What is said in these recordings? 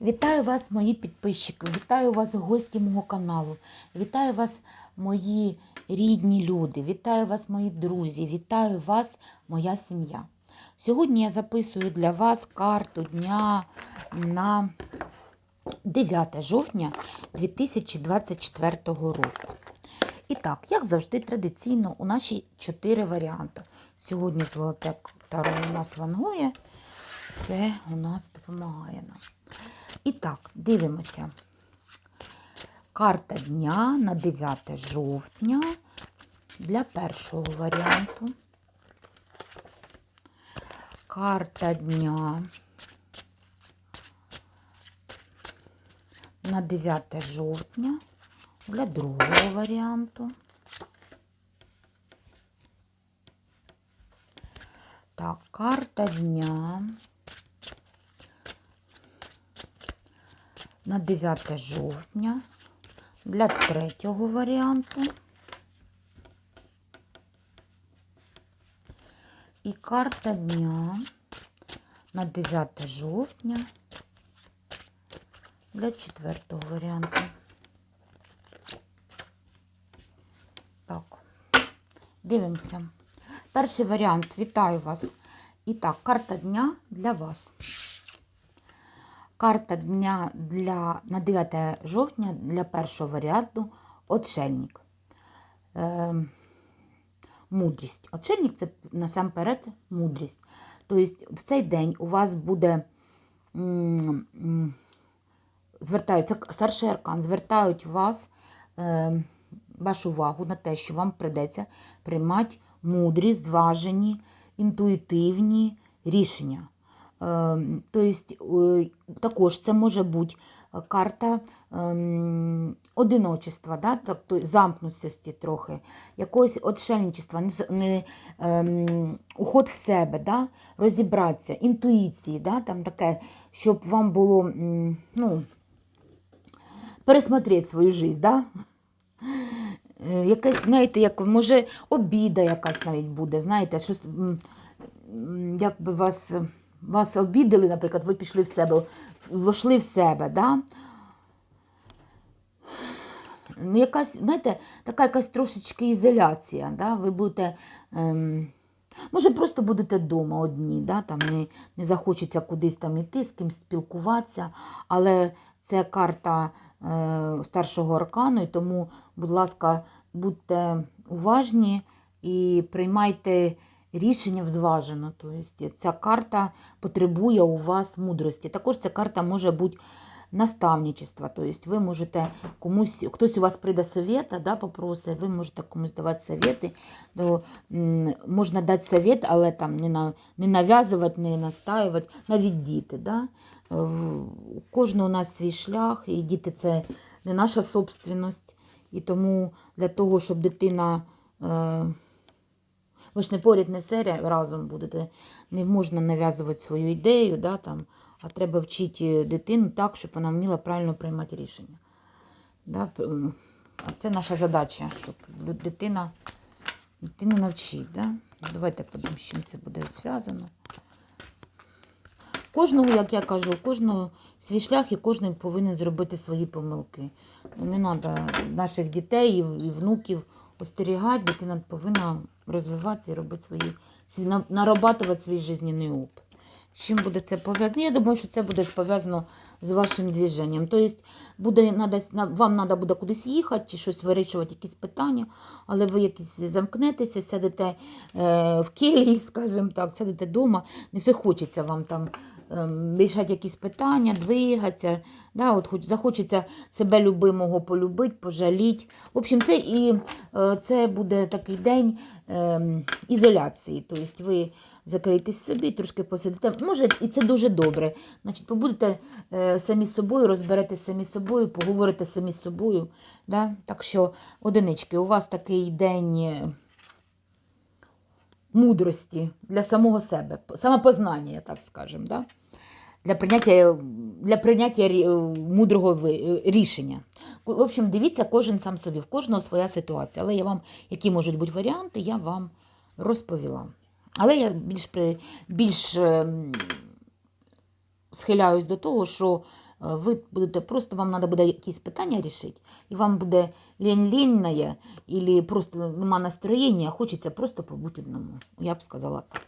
Вітаю вас, мої підписчики, вітаю вас, гості мого каналу, вітаю вас, мої рідні люди, вітаю вас, мої друзі, вітаю вас, моя сім'я. Сьогодні я записую для вас карту дня на 9 жовтня 2024 року. І так, як завжди, традиційно, у наші чотири варіанти. Сьогодні золоте таро у нас вангує, це у нас допомагає нам. І так, дивимося. Карта дня на 9 жовтня для першого варіанту. Карта дня на 9 жовтня для другого варіанту. Так, карта дня на 9 жовтня для третього варіанту. І карта дня на 9 жовтня для четвертого варіанту. Так, дивимося. Перший варіант. Вітаю вас. І так, карта дня для вас. Карта дня для, на 9 жовтня для першого варіанту отшельник. Е, мудрість. Отшельник це насамперед мудрість. Тобто в цей день у вас буде звертаються старший аркан, звертають вас, е, вашу увагу на те, що вам придеться приймати мудрі, зважені, інтуїтивні рішення. Тобто, також це може бути карта ем, одиночества, да? тобто замкнутості трохи, якогось отшельничества, не, не, ем, уход в себе, да? розібратися, інтуїції, да? там таке, щоб вам було ну, пересмотрети свою життя. Да? Е, Якась, знаєте, як може обіда якась навіть буде, знаєте, щось м, якби вас, вас обідали, наприклад, ви пішли в себе, вошли в себе, да? Ну, якась, знаєте, така якась трошечки ізоляція, да? ви будете. Ем, Може, просто будете вдома одні, да? там не, не захочеться кудись там іти, з кимось спілкуватися, але це карта е, старшого аркану, і тому, будь ласка, будьте уважні і приймайте рішення взважено. Тобто ця карта потребує у вас мудрості. Також ця карта може бути наставничества. Тобто ви можете комусь, хтось у вас прийде совєта, да, попросить, ви можете комусь давати совєти. То, можна дати совет, але там не, на, не нав'язувати, не настаювати, навіть діти. Да? У кожного у нас свій шлях, і діти це не наша собственність. І тому для того, щоб дитина. Е, ви ж не поряд не все разом будете. Не можна нав'язувати свою ідею, да, там, а треба вчити дитину так, щоб вона вміла правильно приймати рішення. Да? А це наша задача, щоб дитина дитину навчить. Да? Давайте подивимось, з чим це буде зв'язано. Кожного, як я кажу, кожного свій шлях і кожен повинен зробити свої помилки. Не треба наших дітей і внуків остерігати, дитина повинна розвиватися і робити свої, нарабатувати свій життєвий опит. З чим буде це пов'язано? Я думаю, що це буде пов'язано з вашим движенням. Тобто буде, вам треба буде кудись їхати чи щось вирішувати, якісь питання, але ви якісь замкнетеся, сядете е, в келії, скажімо так, сядете вдома, не все хочеться вам там рішати якісь питання, двигатися. Да, от хоч захочеться себе любимого полюбити, пожаліти. В общем, це і е, це буде такий день ем, ізоляції. Тобто ви закриєтесь собі, трошки посидите. Може, і це дуже добре. Значить, побудете е, самі з собою, розберетесь самі з собою, поговорите самі з собою. Да? Так що, одинички, у вас такий день. Е, Мудрості для самого себе, самопознання, так скажемо, да? для прийняття, для прийняття мудрого рішення. В общем, дивіться кожен сам собі, в кожного своя ситуація. Але я вам, які можуть бути варіанти, я вам розповіла. Але я більш, більш ем, схиляюсь до того, що ви будете просто вам треба буде якісь питання рішити, і вам буде лінь-ліньне, або просто нема настроєння, хочеться просто побути одному. Я б сказала так.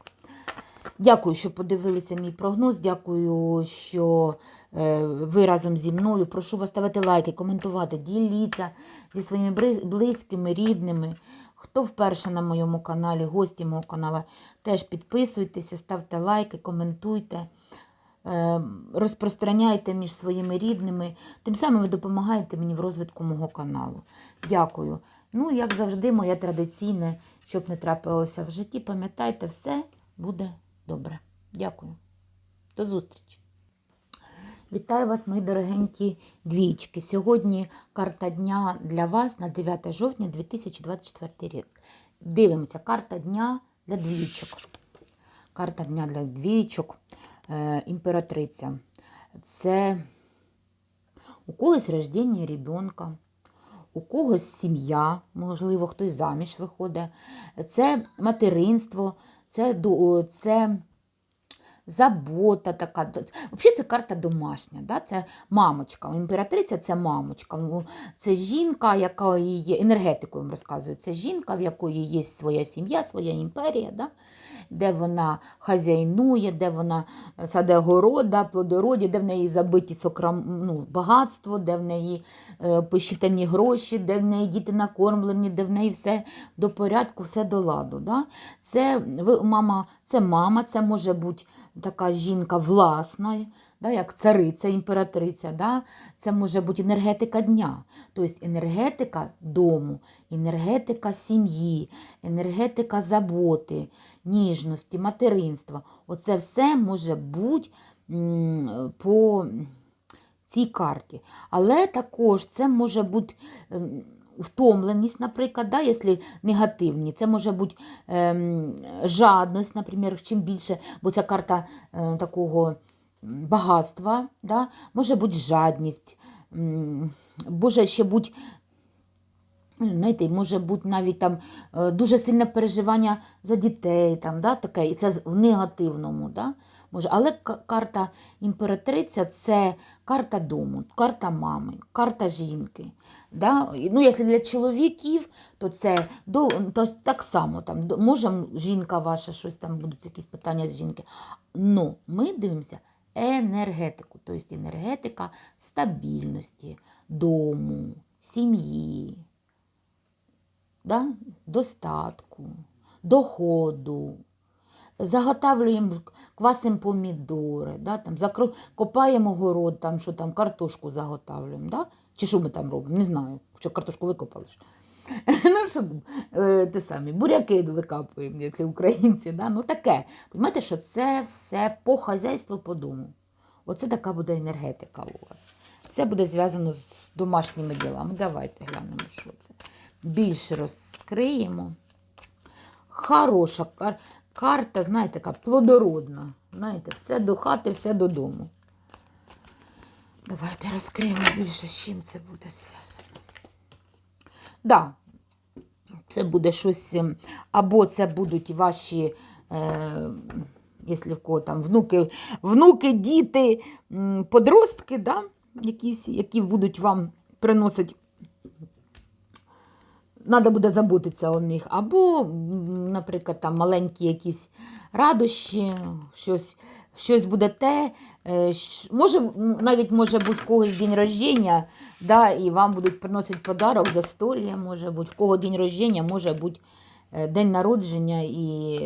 Дякую, що подивилися мій прогноз. Дякую, що е, ви разом зі мною. Прошу вас ставити лайки, коментувати, діліться зі своїми близькими, рідними. Хто вперше на моєму каналі, гості мого каналу, теж підписуйтеся, ставте лайки, коментуйте, розпространяйте між своїми рідними. Тим самим ви допомагаєте мені в розвитку мого каналу. Дякую. Ну, як завжди, моє традиційне, щоб не трапилося в житті, пам'ятайте, все буде добре. Дякую. До зустрічі. Вітаю вас, мої дорогенькі двічки. Сьогодні карта дня для вас на 9 жовтня 2024 рік. Дивимося, карта дня для двічок. Карта дня для двічок. Е, імператриця. Це у когось рождення ребенка, у когось сім'я, можливо, хтось заміж виходить. Це материнство, це, це забота така. Взагалі це карта домашня, да? це мамочка. Імператриця це мамочка. Ну, Це жінка, яка є енергетикою вам розказую. Це жінка, в якої є своя сім'я, своя імперія, да? де вона хазяйнує, де вона саде города, плодороді, де в неї забиті сокрам, ну, багатство, де в неї е, посчитані гроші, де в неї діти накормлені, де в неї все до порядку, все до ладу. Да? Це, ви, мама, це мама, це може бути така жінка власна, да, як цариця, імператриця. Да? Це може бути енергетика дня, тобто енергетика дому, енергетика сім'ї, енергетика заботи, ніжності, материнства. Оце все може бути по цій карті. Але також це може бути втомленість, наприклад, да, якщо негативні. Це може бути ем, жадність, наприклад, чим більше, бо ця карта е, такого багатства, да, може бути жадність, може ще бути Знаєте, може бути навіть там е, дуже сильне переживання за дітей, там, да, таке, і це в негативному. Да, може. Але карта імператриця це карта дому, карта мами, карта жінки. Да. Ну, якщо для чоловіків, то це то так само. Там, може жінка ваша, щось там будуть якісь питання з жінки. Ну, ми дивимося енергетику, тобто енергетика стабільності, дому, сім'ї да? достатку, доходу. Заготавлюємо, квасимо помідори, да? там, закро... копаємо город, там, що там, картошку заготавлюємо. Да? Чи що ми там робимо? Не знаю, що картошку викопали. ну, що, е, те самі, буряки викапуємо, як українці. Да? Ну таке. Понимаєте, що це все по хазяйству, по дому. Оце така буде енергетика у вас. Все буде зв'язано з домашніми ділами. Давайте глянемо, що це. Більше розкриємо. Хороша кар- карта, знаєте, така плодородна. Знаєте, все до хати, все додому. Давайте розкриємо більше, з чим це буде зв'язано. Да, це буде щось, ем, або це будуть ваші, е, якщо в кого там внуки, внуки, діти, подростки, да? Якісь, які будуть вам приносити Треба буде заботитися о них. Або, наприклад, там маленькі якісь радощі, щось, щось буде те. е, Може, навіть може бути в когось день рождення, да, і вам будуть приносити подарок, застолля, може бути, в кого день рождення, може бути е, день народження і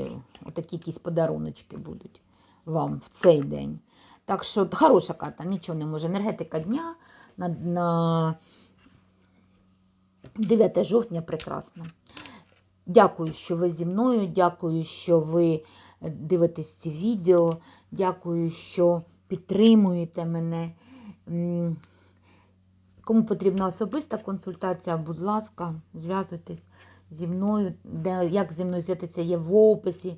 такі якісь подаруночки будуть вам в цей день. Так що хороша карта, нічого не може. Енергетика дня на, на 9 жовтня прекрасно. Дякую, що ви зі мною. Дякую, що ви дивитесь ці відео. Дякую, що підтримуєте мене. Кому потрібна особиста консультація, будь ласка, зв'язуйтесь зі мною. Де, як зі мною зв'язатися, є в описі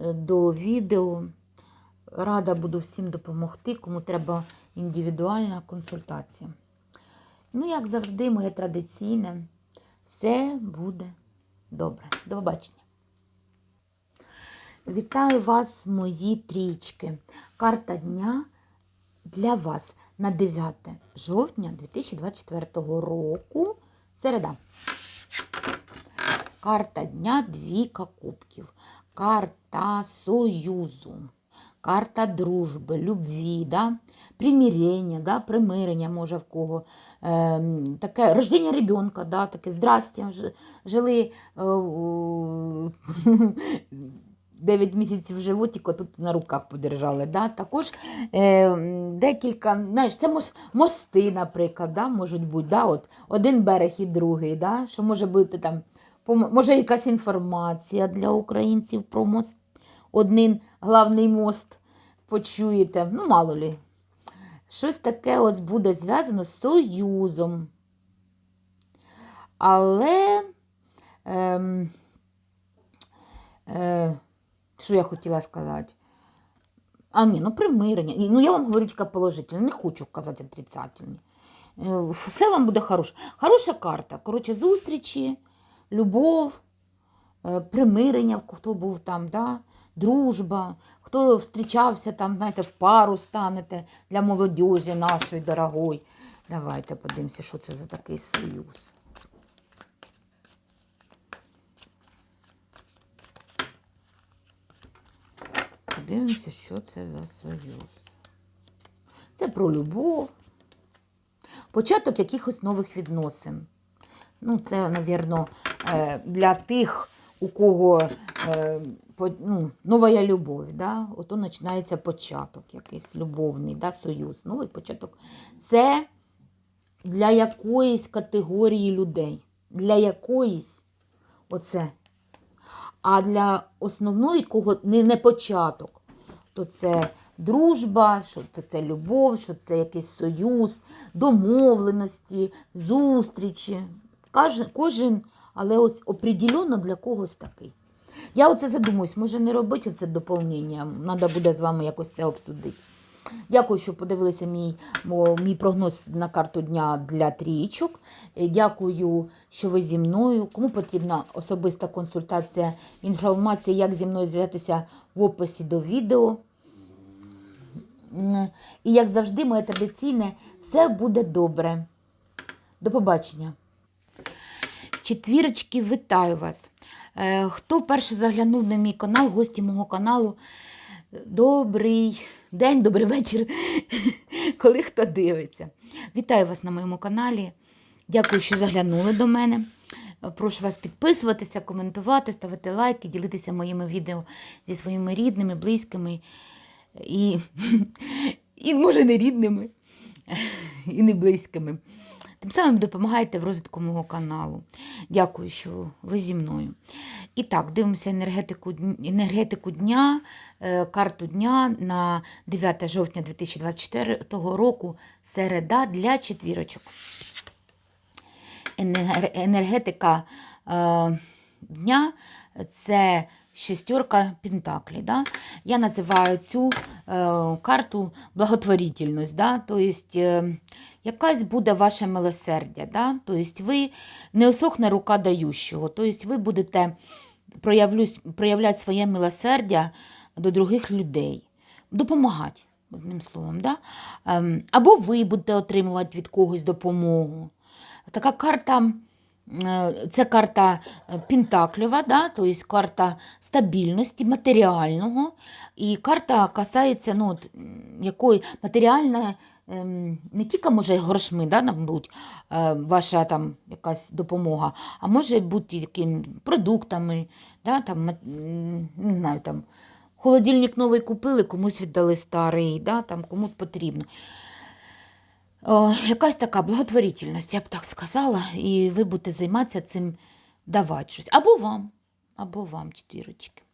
е, до відео. Рада буду всім допомогти, кому треба індивідуальна консультація. Ну, як завжди, моє традиційне, все буде добре. До побачення. Вітаю вас, мої трічки. Карта дня для вас на 9 жовтня 2024 року. Середа. Карта дня двійка кубків. Карта союзу. Карта дружби, любві, да? примирення, да? примирення може в кого. Ем, таке рождення ребенка, да? таке здрастя. ж- Жили е, у- 9 місяців в животіку, тут на руках подержали. Да? Також е, декілька, знаєш, це мос- мости, наприклад, да? можуть бути. Да? От, один берег і другий, да? що може бути там, може якась інформація для українців про мост. Один главний мост почуєте, ну, мало лі. Щось таке ось буде зв'язано з союзом. Але. Ем, е, що я хотіла сказати? А, ні, ну примирення. Ну, я вам говорю тільки положительно, не хочу казати отрицательні. Е, Все вам буде хороше. Хороша карта. Коротше, зустрічі, любов, примирення, хто був там, да? дружба, хто зустрічався там, знаєте, в пару станете для молодіжі нашої дорогої. Давайте подивимося, що це за такий союз. Подивимося, що це за союз. Це про любов, початок якихось нових відносин. Ну, це, мабуть, для тих, у кого е, по- ну, нова любов. Да? Ото починається початок, якийсь любовний да? союз. Новий початок. Це для якоїсь категорії людей. Для якоїсь оце. А для основної, кого не, не початок, то це дружба, що то це любов, що це якийсь союз, домовленості, зустрічі. Кожен, але ось определенно для когось такий. Я оце задумуюсь, може не робити оце доповнення, треба буде з вами якось це обсудити. Дякую, що подивилися мій, мій прогноз на карту дня для трійчок. Е, Дякую, що ви зі мною. Кому потрібна особиста консультація, інформація, як зі мною зв'язатися в описі до відео. І як завжди, моє традиційне, все буде добре. До побачення. Четвірочки, вітаю вас. Е, Хто перше заглянув на мій канал, гості мого каналу, добрий день, добрий вечір, коли хто дивиться. Вітаю вас на моєму каналі. Дякую, що заглянули до мене. Прошу вас підписуватися, коментувати, ставити лайки, ділитися моїми відео зі своїми рідними, близькими і, і може, не рідними, і не близькими. Тим самим допомагаєте в розвитку мого каналу. Дякую, що ви зі мною. І так, дивимося енергетику, енергетику дня, е, карту дня на 9 жовтня 2024 року, середа для четвірочок. Енергетика е, дня це шестерка Пентаклі. Да? Я називаю цю е, карту благотворительність. Да? Тобто, якась буде ваше милосердя. Да? Тобто, ви не осохне рука дающого. Тобто, ви будете проявляти своє милосердя до других людей, допомагати, одним словом. Да? Ем, Або ви будете отримувати від когось допомогу. Така карта. е, Це карта е, Пентаклєва, да? тобто карта стабільності, матеріального. І карта касається ну, якої матеріальна, ем, не тільки може грошми, да, мабуть, е, ваша там якась допомога, а може бути яким продуктами, да, там, не знаю, там, холодильник новий купили, комусь віддали старий, да, там, кому потрібно. О, якась така благотворительність, я б так сказала, і ви будете займатися цим, давати щось. Або вам, або вам, четвірочки.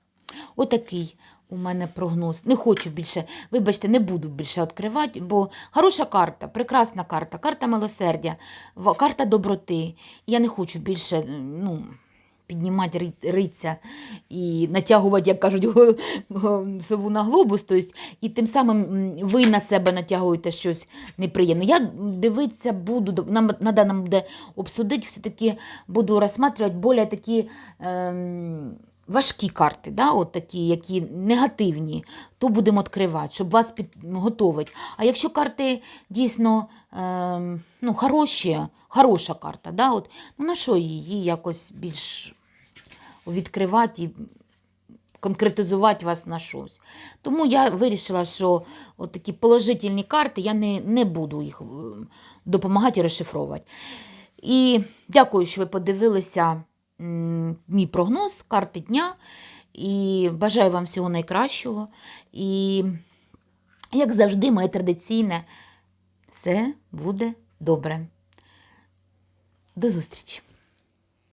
Отакий у мене прогноз. Не хочу більше, вибачте, не буду більше відкривати, бо хороша карта, прекрасна карта, карта милосердя, карта доброти. Я не хочу більше ну, піднімати ри- риця і натягувати, як кажуть, сову на глобус. Тобто, і тим самим ви на себе натягуєте щось неприємне. Я дивитися буду, нам треба нам буде обсудити, все-таки буду розглядати більш такі. Ем, важкі карти, да, от такі, які негативні, то будемо відкривати, щоб вас підготовити. А якщо карти дійсно ем, ну, хороші, хороша карта, да, от, ну на що її якось більш відкривати і конкретизувати вас на щось. Тому я вирішила, що от такі положительні карти я не, не буду їх е, допомагати розшифровувати. І дякую, що ви подивилися мій прогноз карти дня. І бажаю вам всього найкращого. І, як завжди, моє традиційне, все буде добре. До зустрічі!